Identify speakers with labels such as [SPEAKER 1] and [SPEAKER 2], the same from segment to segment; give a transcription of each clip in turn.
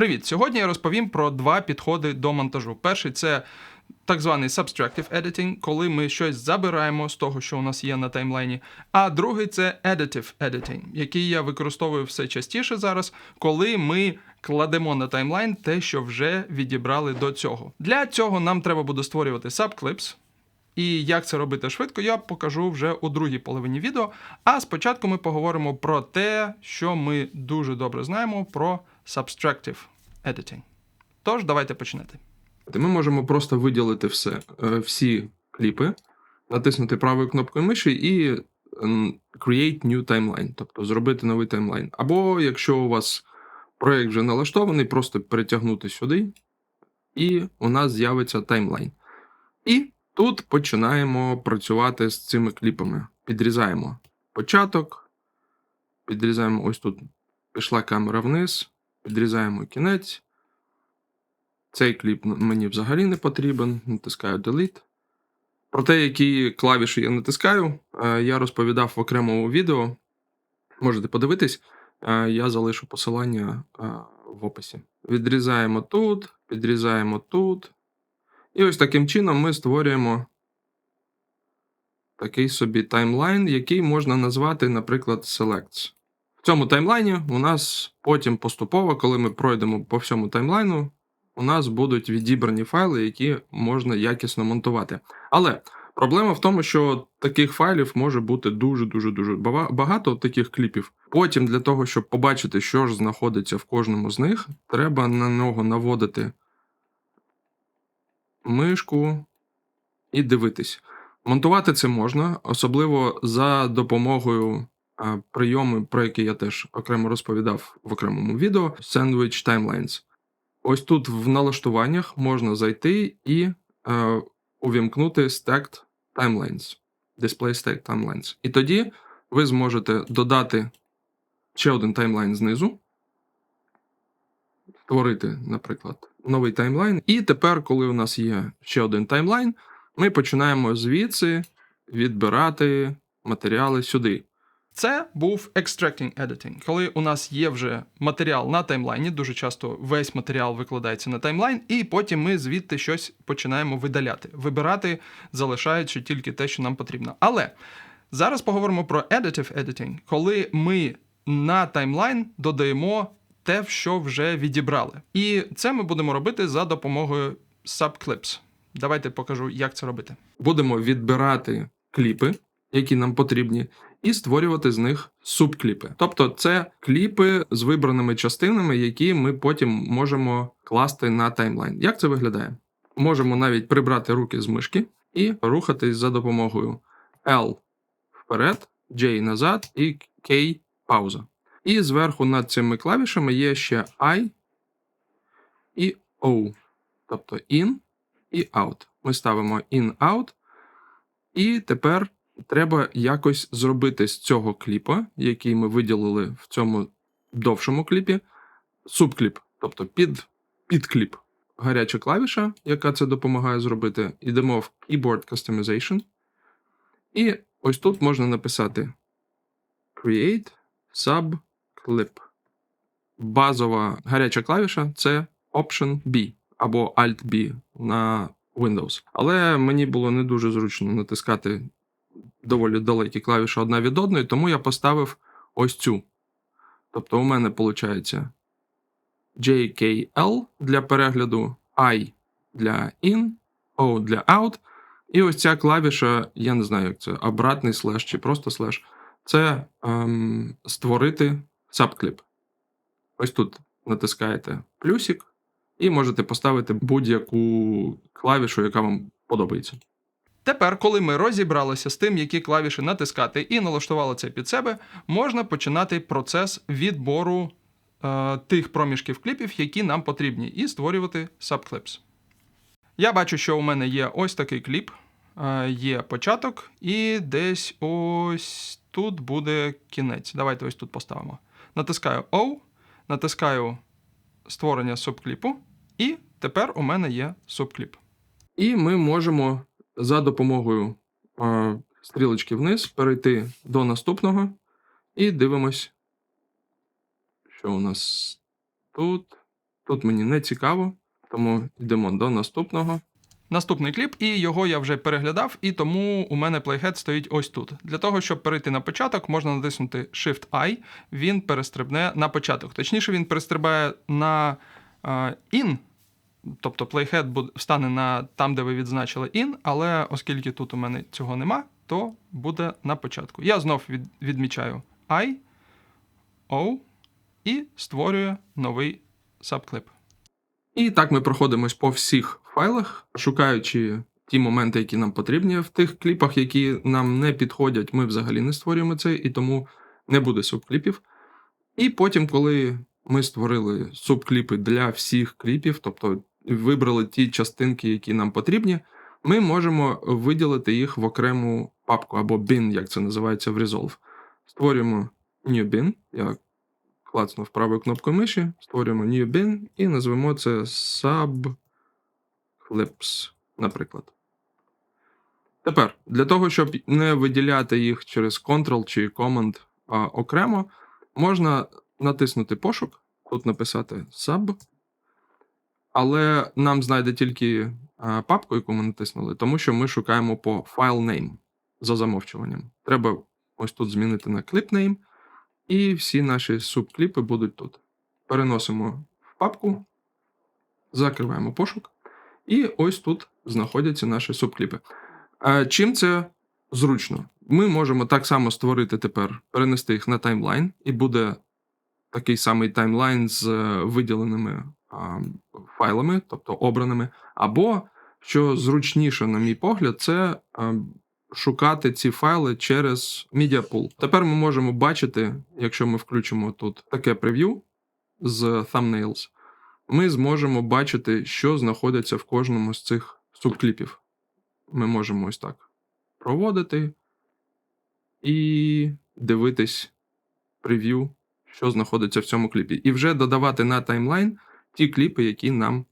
[SPEAKER 1] Привіт! Сьогодні я розповім про два підходи до монтажу. Перший це так званий subtractive editing, коли ми щось забираємо з того, що у нас є на таймлайні. А другий це additive editing, який я використовую все частіше зараз, коли ми кладемо на таймлайн те, що вже відібрали до цього. Для цього нам треба буде створювати subclips. І як це робити швидко, я покажу вже у другій половині відео. А спочатку ми поговоримо про те, що ми дуже добре знаємо про subtractive editing. Тож, давайте починати.
[SPEAKER 2] Ми можемо просто виділити все, е, всі кліпи, натиснути правою кнопкою миші і Create New Timeline, тобто зробити новий таймлайн. Або якщо у вас проєкт вже налаштований, просто перетягнути сюди, і у нас з'явиться таймлайн. І тут починаємо працювати з цими кліпами. Підрізаємо початок, підрізаємо ось тут пішла камера вниз, підрізаємо кінець. Цей кліп мені взагалі не потрібен. Натискаю Delete. Про те, які клавіші я натискаю, е, я розповідав в окремому відео. Можете подивитись, Е, я залишу посилання е, в описі. Відрізаємо тут, підрізаємо тут. І ось таким чином ми створюємо такий собі таймлайн, який можна назвати, наприклад, Selects. В цьому таймлайні у нас потім поступово, коли ми пройдемо по всьому таймлайну, у нас будуть відібрані файли, які можна якісно монтувати. Але проблема в тому, що таких файлів може бути дуже-дуже дуже багато таких кліпів. Потім для того, щоб побачити, що ж знаходиться в кожному з них, треба на нього наводити мишку і дивитись. Монтувати це можна, особливо за допомогою а, прийому, про який я теж окремо розповідав в окремому відео Sandwich Timelines. Ось тут в налаштуваннях можна зайти і е, увімкнути Stacked Timelines. Display Stacked Timelines. І тоді ви зможете додати ще один таймлайн знизу, створити, наприклад, новий таймлайн. І тепер, коли у нас є ще один таймлайн, ми починаємо звідси відбирати матеріали сюди.
[SPEAKER 1] Це був extracting editing, коли у нас є вже матеріал на таймлайні. Дуже часто весь матеріал викладається на таймлайн, і потім ми звідти щось починаємо видаляти, вибирати, залишаючи тільки те, що нам потрібно. Але зараз поговоримо про additive editing, коли ми на таймлайн додаємо те, що вже відібрали. І це ми будемо робити за допомогою subclips. Давайте покажу, як це робити.
[SPEAKER 2] Будемо відбирати кліпи, які нам потрібні, і створювати з них субкліпи. Тобто, це кліпи з вибраними частинами, які ми потім можемо класти на таймлайн. Як це виглядає? Можемо навіть прибрати руки з мишки і рухатись за допомогою L вперед, J назад і K пауза. І зверху над цими клавішами є ще I і O. Тобто in і out. Ми ставимо in-out. І тепер треба якось зробити з цього кліпа, який ми виділили в цьому довшому кліпі, субкліп, тобто під, підкліп. Гаряча клавіша, яка це допомагає зробити. Йдемо в Keyboard Customization. І ось тут можна написати Create Subclip. Базова гаряча клавіша це Option B або Alt-B на Windows. Але мені було не дуже зручно натискати доволі далекі клавіші одна від одної, тому я поставив ось цю. Тобто, у мене виходить JKL для перегляду, I для in, O для out. І ось ця клавіша, я не знаю, як це, обратний слеш чи просто слеш, це ем, створити сабкліп. Ось тут натискаєте плюсик, і можете поставити будь-яку клавішу, яка вам подобається.
[SPEAKER 1] Тепер, коли ми розібралися з тим, які клавіші натискати, і налаштували це під себе, можна починати процес відбору е, тих проміжків кліпів, які нам потрібні, і створювати subclips. Я бачу, що у мене є ось такий кліп, е, є початок, і десь ось тут буде кінець. Давайте ось тут поставимо. Натискаю O, натискаю створення субкліпу, і тепер у мене є субкліп.
[SPEAKER 2] І ми можемо за допомогою стрілочки вниз перейти до наступного і дивимось, що у нас тут, Тут мені не цікаво, тому йдемо до наступного.
[SPEAKER 1] Наступний кліп, і його я вже переглядав, і тому у мене плейхед стоїть ось тут. Для того, щоб перейти на початок, можна натиснути Shift-I, він перестрибне на початок. Точніше, він перестрибає на in, тобто буде, встане на там, де ви відзначили in, але оскільки тут у мене цього нема, то буде на початку. Я знов від, відмічаю I, O і створюю новий сабклип.
[SPEAKER 2] І так ми проходимось по всіх файлах, шукаючи ті моменти, які нам потрібні в тих кліпах, які нам не підходять, ми взагалі не створюємо це, і тому не буде субкліпів. І потім, коли ми створили субкліпи для всіх кліпів, тобто вибрали ті частинки, які нам потрібні, ми можемо виділити їх в окрему папку або bin, як це називається в Resolve. Створюємо new bin. Я клацнув правою кнопкою миші, створюємо new bin і назвемо це subclips, наприклад. Тепер, для того, щоб не виділяти їх через Ctrl чи Command а, окремо, можна натиснути пошук, тут написати sub, але нам знайде тільки папку, яку ми натиснули, тому що ми шукаємо по file name за замовчуванням. Треба ось тут змінити на clip name, і всі наші субкліпи будуть тут. Переносимо в папку, закриваємо пошук, і ось тут знаходяться наші субкліпи. Чим це зручно? Ми можемо так само створити тепер, перенести їх на таймлайн, і буде такий самий таймлайн з е, виділеними файлами, тобто обраними. Або, що зручніше, на мій погляд, це шукати ці файли через Media Pool. Тепер ми можемо бачити, якщо ми включимо тут таке прев'ю з thumbnails, ми зможемо бачити, що знаходиться в кожному з цих субкліпів. Ми можемо ось так проводити і дивитись прев'ю, що знаходиться в цьому кліпі. І вже додавати на таймлайн ті кліпи, які нам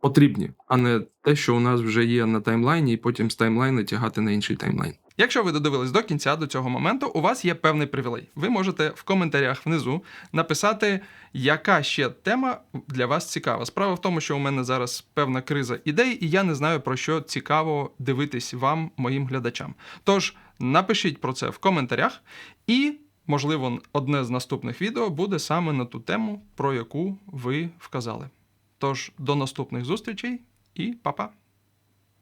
[SPEAKER 2] потрібні, а не те, що у нас вже є на таймлайні, і потім з таймлайну тягати на інший таймлайн.
[SPEAKER 1] Якщо ви додивились до кінця до цього моменту, у вас є певний привілей. Ви можете в коментарях внизу написати, яка ще тема для вас цікава. Справа в тому, що у мене зараз певна криза ідей, і я не знаю про що цікаво дивитись вам, моїм глядачам. Тож напишіть про це в коментарях, і, можливо, одне з наступних відео буде саме на ту тему, про яку ви вказали. Тож до наступних зустрічей і па-па!